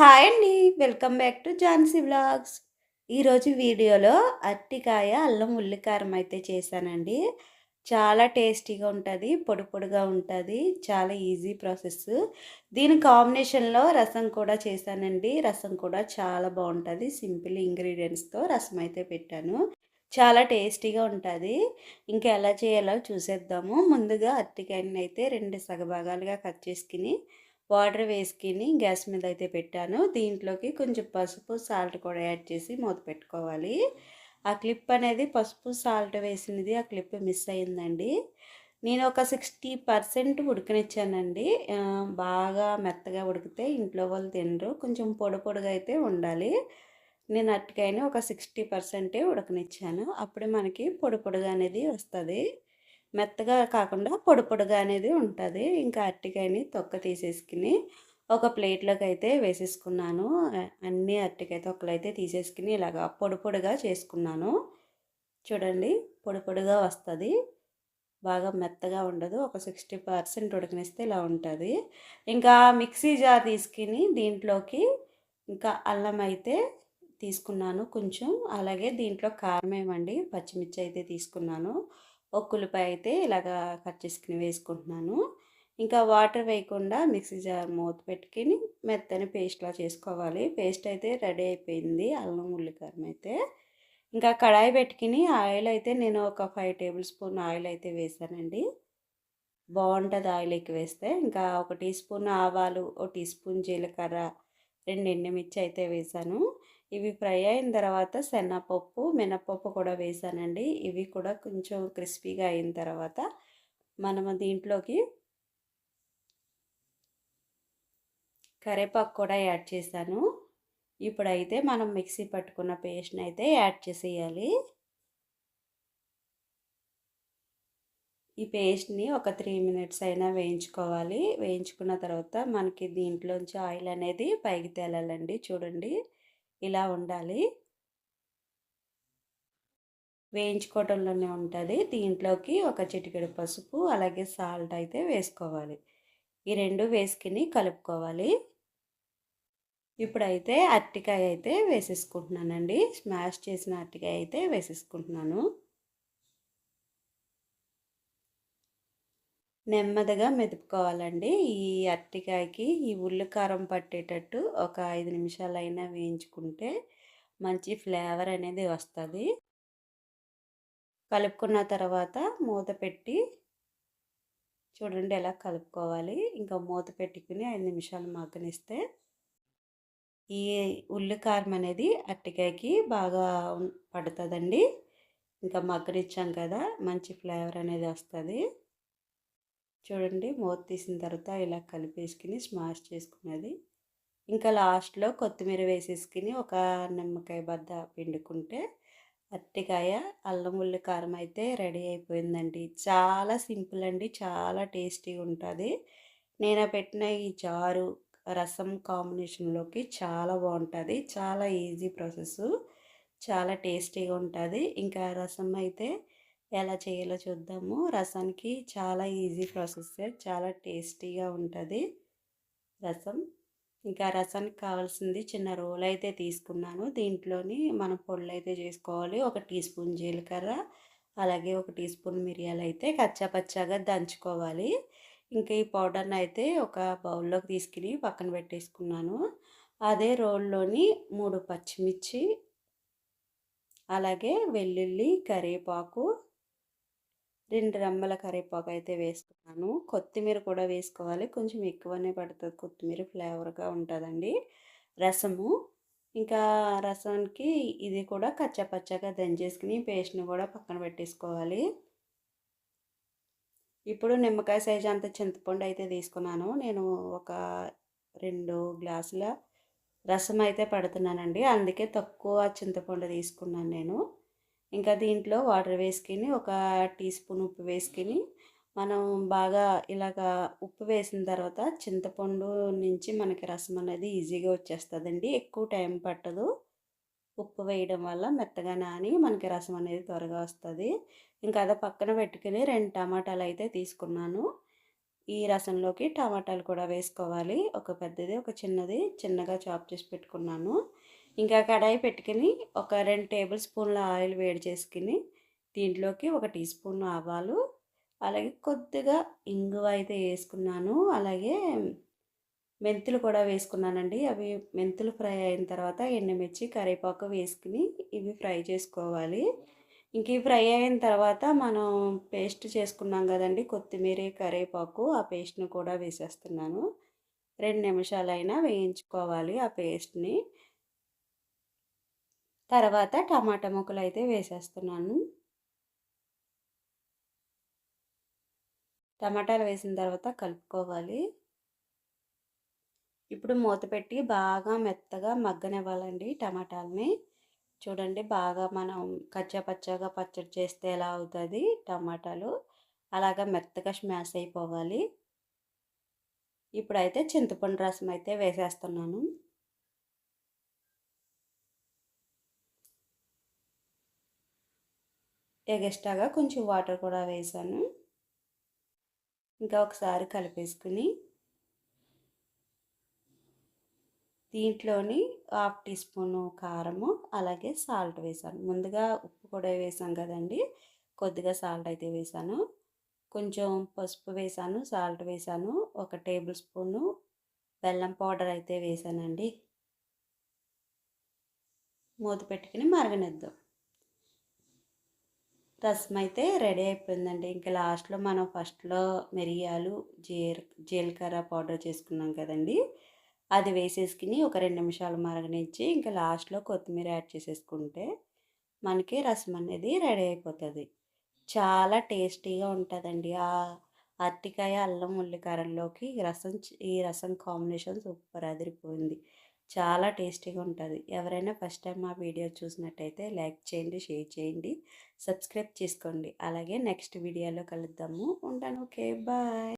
Hi అండి. Welcome back to Jhansi vlogs. ఈరోజు వీడియోలో అరటికాయ, అల్లం ఉల్లికారం అయితే చేశానండి. చాలా టేస్టీగా ఉంటుంది పొడి పొడిగా ఉంటుంది చాలా ఈజీ ప్రాసెస్. దీని కాంబినేషన్‌లో రసం కూడా చేశానండి. రసం కూడా చాలా బాగుంటుంది సింపుల్ ఇంగ్రీడియంట్స్తో రసం అయితే పెట్టాను. చాలా టేస్టీగా ఉంటుంది ఇంకా ఎలా చేయాలో చూసేద్దాము. ముందుగా అరటికాయని అయితే రెండు సగభాగాలుగా కట్ చేసుకుని వాటర్ వేసుకొని గ్యాస్ మీద అయితే పెట్టాను. దీంట్లోకి కొంచెం పసుపు సాల్ట్ కూడా యాడ్ చేసి మూత పెట్టుకోవాలి. ఆ క్లిప్ అనేది పసుపు సాల్ట్ వేసినది ఆ క్లిప్ మిస్ అయిందండి. నేను ఒక సిక్స్టీ పర్సెంట్ ఉడకనిచ్చానండి. బాగా మెత్తగా ఉడికితే ఇంట్లో వాళ్ళు తినరు. కొంచెం పొడి పొడిగా అయితే ఉండాలి. నేను అట్టుకైనా ఒక సిక్స్టీ పర్సెంటే ఉడకనిచ్చాను. అప్పుడే మనకి పొడి పొడిగా అనేది వస్తుంది. మెత్తగా కాకుండా పొడి పొడిగా అనేది ఉంటుంది. ఇంకా అరటికాయని తొక్క తీసేసుకుని ఒక ప్లేట్లోకి అయితే వేసేసుకున్నాను అన్ని అరటికాయ తొక్కలు అయితే తీసేసుకుని ఇలాగా పొడి పొడిగా చేసుకున్నాను. చూడండి పొడి పొడిగా వస్తుంది. బాగా మెత్తగా ఉండదు. ఒక సిక్స్టీ పర్సెంట్ ఉడకనిస్తే ఇలా ఉంటుంది. ఇంకా మిక్సీ జార్ తీసుకుని దీంట్లోకి ఇంకా అల్లం అయితే తీసుకున్నాను కొంచెం. అలాగే దీంట్లో కారం ఏమండి పచ్చిమిర్చి అయితే తీసుకున్నాను. ఒక్కులపై అయితే ఇలాగా కట్ చేసుకుని వేసుకుంటున్నాను. ఇంకా వాటర్ వేయకుండా మిక్సీ జార్ మూత పెట్టుకుని మెత్తని పేస్ట్లా చేసుకోవాలి. పేస్ట్ అయితే రెడీ అయిపోయింది. అల్లం ఉల్లికారం అయితే. ఇంకా కడాయి పెట్టుకుని ఆయిల్ అయితే నేను ఒక ఫైవ్ టేబుల్ స్పూన్ ఆయిల్ అయితే వేసానండి. బాగుంటుంది ఆయిల్ ఎక్కువ వేస్తే. ఇంకా ఒక టీ స్పూన్ ఆవాలు ఒక టీ స్పూన్ జీలకర్ర రెండు ఎండుమిర్చి అయితే వేసాను. ఇవి ఫ్రై అయిన తర్వాత శనగపప్పు మినపప్పు కూడా వేసానండి. ఇవి కూడా కొంచెం క్రిస్పీగా అయిన తర్వాత మనము దీంట్లోకి కరేపాకు కూడా యాడ్ చేశాను. ఇప్పుడైతే మనం మిక్సీ పట్టుకున్న పేస్ట్ని అయితే యాడ్ చేసేయాలి. ఈ పేస్ట్ని ఒక త్రీ మినిట్స్ అయినా వేయించుకోవాలి. వేయించుకున్న తర్వాత మనకి దీంట్లోంచి ఆయిల్ అనేది పైకి తేలాలండి. చూడండి. ఇలా ఉండాలి. వేయించుకోవటంలోనే ఉంటుంది. దీంట్లోకి ఒక చిటికెడు పసుపు అలాగే సాల్ట్ అయితే వేసుకోవాలి. ఈ రెండు వేసుకుని కలుపుకోవాలి. ఇప్పుడైతే అరటికాయ అయితే వేసేసుకుంటున్నానండి. స్మాష్ చేసిన అరటికాయ అయితే వేసేసుకుంటున్నాను. నెమ్మదిగా మెదుపుకోవాలండి. ఈ అరటికాయకి ఈ ఉల్లి కారం పట్టేటట్టు ఒక ఐదు నిమిషాలైనా వేయించుకుంటే మంచి ఫ్లేవర్ అనేది వస్తుంది. కలుపుకున్న తర్వాత మూత పెట్టి చూడండి ఎలా కలుపుకోవాలి. ఇంకా మూత పెట్టుకుని ఐదు నిమిషాలు మగ్గనిస్తే ఈ ఉల్లి కారం అనేది అరటికాయకి బాగా పడుతుందండి. ఇంకా మగ్గనిచ్చాం కదా మంచి ఫ్లేవర్ అనేది వస్తుంది. చూడండి మూత తీసిన తర్వాత ఇలా కలిపేసుకుని స్మాష్ చేసుకున్నది. ఇంకా లాస్ట్లో కొత్తిమీర వేసేసుకుని ఒక నిమ్మకాయ బద్ద పిండుకుంటే అరటికాయ అల్లం ఉల్లి కారం అయితే రెడీ అయిపోయిందండి. చాలా సింపుల్ అండి చాలా టేస్టీగా ఉంటుంది. నేను పెట్టిన ఈ చారు రసం కాంబినేషన్లోకి చాలా బాగుంటుంది చాలా ఈజీ ప్రాసెస్ చాలా టేస్టీగా ఉంటుంది. ఇంకా రసం అయితే ఎలా చేయాలో చూద్దాము. రసానికి చాలా ఈజీ ప్రాసెస్ చాలా టేస్టీగా ఉంటుంది రసం. ఇంకా రసానికి కావాల్సింది చిన్న రోల్ అయితే తీసుకున్నాను. దీంట్లోని మనం పొళ్ళు అయితే చేసుకోవాలి. ఒక టీ స్పూన్ జీలకర్ర అలాగే ఒక టీ స్పూన్ మిరియాలు అయితే కచ్చాపచ్చాగా దంచుకోవాలి. ఇంకా ఈ పౌడర్ని అయితే ఒక బౌల్లోకి తీసుకుని పక్కన పెట్టేసుకున్నాను. అదే రోల్లోని మూడు పచ్చిమిర్చి అలాగే వెల్లుల్లి కరివేపాకు రెండు రెమ్మల కరివేపాకు అయితే వేసుకున్నాను. కొత్తిమీర కూడా వేసుకోవాలి. కొంచెం ఎక్కువనే పడుతుంది. కొత్తిమీర ఫ్లేవర్గా ఉంటుందండి. రసము. ఇంకా రసానికి ఇది కూడా కచ్చపచ్చగా దంచేసుకుని పేస్ట్ని కూడా పక్కన పెట్టేసుకోవాలి. ఇప్పుడు నిమ్మకాయ సైజు అంత చింతపండు అయితే తీసుకున్నాను. నేను ఒక రెండు గ్లాసుల రసం అయితే పడుతున్నానండి. అందుకే తక్కువ చింతపండు తీసుకున్నాను నేను. ఇంకా దీంట్లో వాటర్ వేసుకుని ఒక టీ స్పూన్ ఉప్పు వేసుకుని మనం బాగా ఇలాగా ఉప్పు వేసిన తర్వాత చింతపండు నుంచి మనకి రసం అనేది ఈజీగా వచ్చేస్తుందండి. ఎక్కువ టైం పట్టదు. ఉప్పు వేయడం వల్ల మెత్తగా నాని మనకి రసం అనేది త్వరగా వస్తుంది. ఇంకా అదే పక్కన పెట్టుకుని రెండు టమాటాలు అయితే తీసుకున్నాను. ఈ రసంలోకి టమాటాలు కూడా వేసుకోవాలి. ఒక పెద్దది ఒక చిన్నది చిన్నగా చాప్ చేసి పెట్టుకున్నాను. ఇంకా కడాయి పెట్టుకుని ఒక రెండు టేబుల్ స్పూన్ల ఆయిల్ వేడి చేసుకుని దీంట్లోకి ఒక టీ స్పూన్ ఆవాలు అలాగే కొద్దిగా ఇంగువ అయితే వేసుకున్నాను. అలాగే మెంతులు కూడా వేసుకున్నానండి. అవి మెంతులు ఫ్రై అయిన తర్వాత ఎండుమిర్చి కరివేపాకు వేసుకుని ఇవి ఫ్రై చేసుకోవాలి. ఇంక ఇవి ఫ్రై అయిన తర్వాత మనం పేస్ట్ చేసుకున్నాం కదండి కొత్తిమీర కరివేపాకు ఆ పేస్ట్ని కూడా వేసేస్తున్నాను. రెండు నిమిషాలైనా వేయించుకోవాలి ఆ పేస్ట్ని. తర్వాత టమాటా ముక్కలు అయితే వేసేస్తున్నాను. టమాటాలు వేసిన తర్వాత కలుపుకోవాలి. ఇప్పుడు మూత పెట్టి బాగా మెత్తగా మగ్గనివ్వాలండి టమాటాలని. చూడండి బాగా మనం కచ్చా పచ్చగా పచ్చడి చేస్తే ఎలా అవుతుంది టమాటాలు. అలాగా మెత్తగా స్మాష్ అయిపోవాలి. ఇప్పుడైతే చింతపండు రసం అయితే వేసేస్తున్నాను. ఎగస్ట్రాగా కొంచెం వాటర్ కూడా వేసాను. ఇంకా ఒకసారి కలిపేసుకుని దీంట్లోని హాఫ్ టీ స్పూను కారము అలాగే సాల్ట్ వేసాను. ముందుగా ఉప్పు కూడా వేసాం కదండి కొద్దిగా సాల్ట్ అయితే వేసాను. కొంచెం పసుపు వేసాను సాల్ట్ వేసాను ఒక టేబుల్ స్పూను బెల్లం పౌడర్ అయితే వేసానండి. మూత పెట్టుకుని మరగనిద్దాం. రసం అయితే రెడీ అయిపోయిందండి. ఇంకా లాస్ట్లో మనం ఫస్ట్లో మిరియాలు జీర జీలకర్ర పౌడర్ చేసుకున్నాం కదండి. అది వేసేసుకుని ఒక రెండు నిమిషాలు మరగనిచ్చి ఇంకా లాస్ట్లో కొత్తిమీర యాడ్ చేసేసుకుంటే మనకి రసం అనేది రెడీ అయిపోతుంది. చాలా టేస్టీగా ఉంటుందండి. ఆ అరటికాయ అల్లం ఉల్లికారంలోకి ఈ రసం ఈ రసం కాంబినేషన్ సూపర్ అదిరిపోయింది. చాలా టేస్టీగా ఉంటుంది. ఎవరైనా ఫస్ట్ టైం మా వీడియో చూసినట్టయితే లైక్ చేయండి షేర్ చేయండి సబ్స్క్రైబ్ చేసుకోండి. అలాగే నెక్స్ట్ వీడియోలో కలుద్దాము. ఉంటాను. ఓకే. బాయ్.